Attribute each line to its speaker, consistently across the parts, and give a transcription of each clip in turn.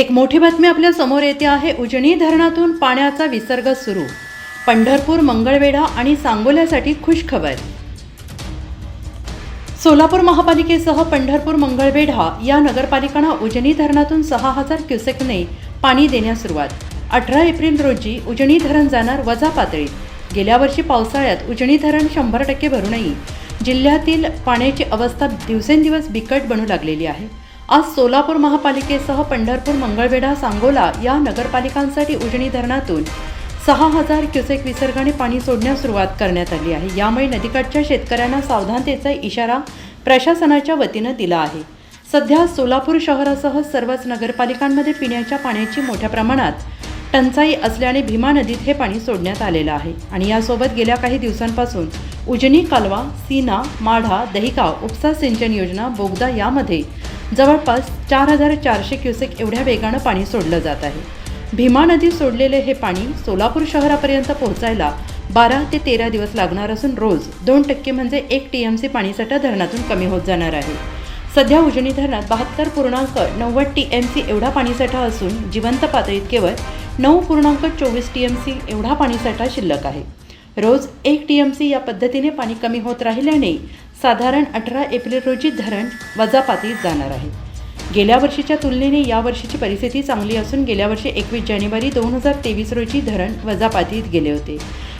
Speaker 1: एक मोठी बातमी आपल्यासमोर येते आहे. उजनी धरणातून पाण्याचा विसर्ग सुरू. पंढरपूर मंगळवेढा आणि सांगोल्यासाठी खुश खबर. सोलापूर महापालिकेसह पंढरपूर मंगळवेढा या नगरपालिकांना उजनी धरणातून सहा हजार क्युसेकने पाणी देण्यास सुरुवात. अठरा एप्रिल रोजी उजनी धरण जाणार वजा पातळीत गेल्या वर्षी पावसाळ्यात उजनी धरण शंभर टक्के भरूनही जिल्ह्यातील पाण्याची अवस्था दिवसेंदिवस बिकट बनू लागलेली आहे. आज सोलापूर महापालिकेसह पंढरपूर मंगळवेढा सांगोला या नगरपालिकांसाठी उजनी धरणातून सहा हजार क्युसेक विसर्गाने पाणी सोडण्यास सुरुवात करण्यात आली आहे. यामुळे नदीकाठच्या शेतकऱ्यांना सावधानतेचा इशारा प्रशासनाच्या वतीनं दिला आहे. सध्या सोलापूर शहरासह सर्वच नगरपालिकांमध्ये पिण्याच्या पाण्याची मोठ्या प्रमाणात टंचाई असल्याने भीमा नदीत हे पाणी सोडण्यात आलेलं आहे. आणि यासोबत गेल्या काही दिवसांपासून उजनी कालवा सीना माढा दहिगाव उपसा सिंचन योजना बोगदा यामध्ये जवळपास चार हजार चारशे क्युसेक एवढ्या वेगानं पाणी सोडलं जात आहे. भीमा नदीत सोडलेले हे पाणी सोलापूर शहरापर्यंत पोहोचायला बारा ते तेरा दिवस लागणार असून रोज दोन टक्के म्हणजे एक टी एम सी पाणीसाठा धरणातून कमी होत जाणार आहे. सध्या उजनी धरणात बहात्तर पूर्णांक नव्वद टी एम सी एवढा पाणीसाठा असून जिवंत पातळीत केवळ नऊ पूर्णांक चोवीस टी एम सी एवढा पाणीसाठा शिल्लक आहे. रोज एक टी एम सी या पद्धतीने पाणी कमी होत राहिल्याने साधारण अठरा एप्रिल रोजी धरण वजापातीत जाणार आहे. गेल्या वर्षीच्या तुलनेने या वर्षीची परिस्थिती चांगली असून गेल्या वर्षी एकवीस जानेवारी दोन हजार तेवीस रोजी धरण वजापातीत गेले होते.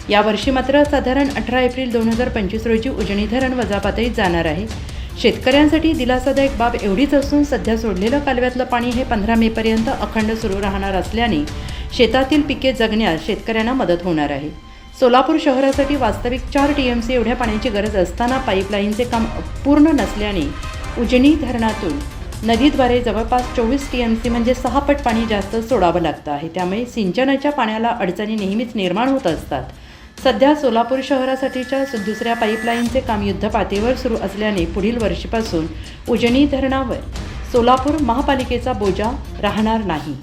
Speaker 1: यावर्षी मात्र साधारण अठरा एप्रिल दोन हजार पंचवीस रोजी उजनी धरण वजापातीत जाणार आहे. शेतकऱ्यांसाठी दिलासादायक बाब एवढीच असून सध्या सोडलेलं कालव्यातलं पाणी हे पंधरा मेपर्यंत अखंड सुरू राहणार असल्याने शेतातील पिके जगण्यास शेतकऱ्यांना मदत होणार आहे. सोलापूर शहरासाठी वास्तविक चार टी एम सी एवढ्या पाण्याची गरज असताना पाईपलाईनचे काम पूर्ण नसल्याने उजनी धरणातून नदीद्वारे जवळपास चोवीस टी एम सी म्हणजे सहा पट पाणी जास्त सोडावं लागतं आहे. त्यामुळे सिंचनाच्या पाण्याला अडचणी नेहमीच निर्माण होत असतात. सध्या सोलापूर शहरासाठीच्या दुसऱ्या पाईपलाईनचे काम युद्धपातळीवर सुरू असल्याने पुढील वर्षीपासून उजनी धरणावर सोलापूर महापालिकेचा बोजा राहणार नाही.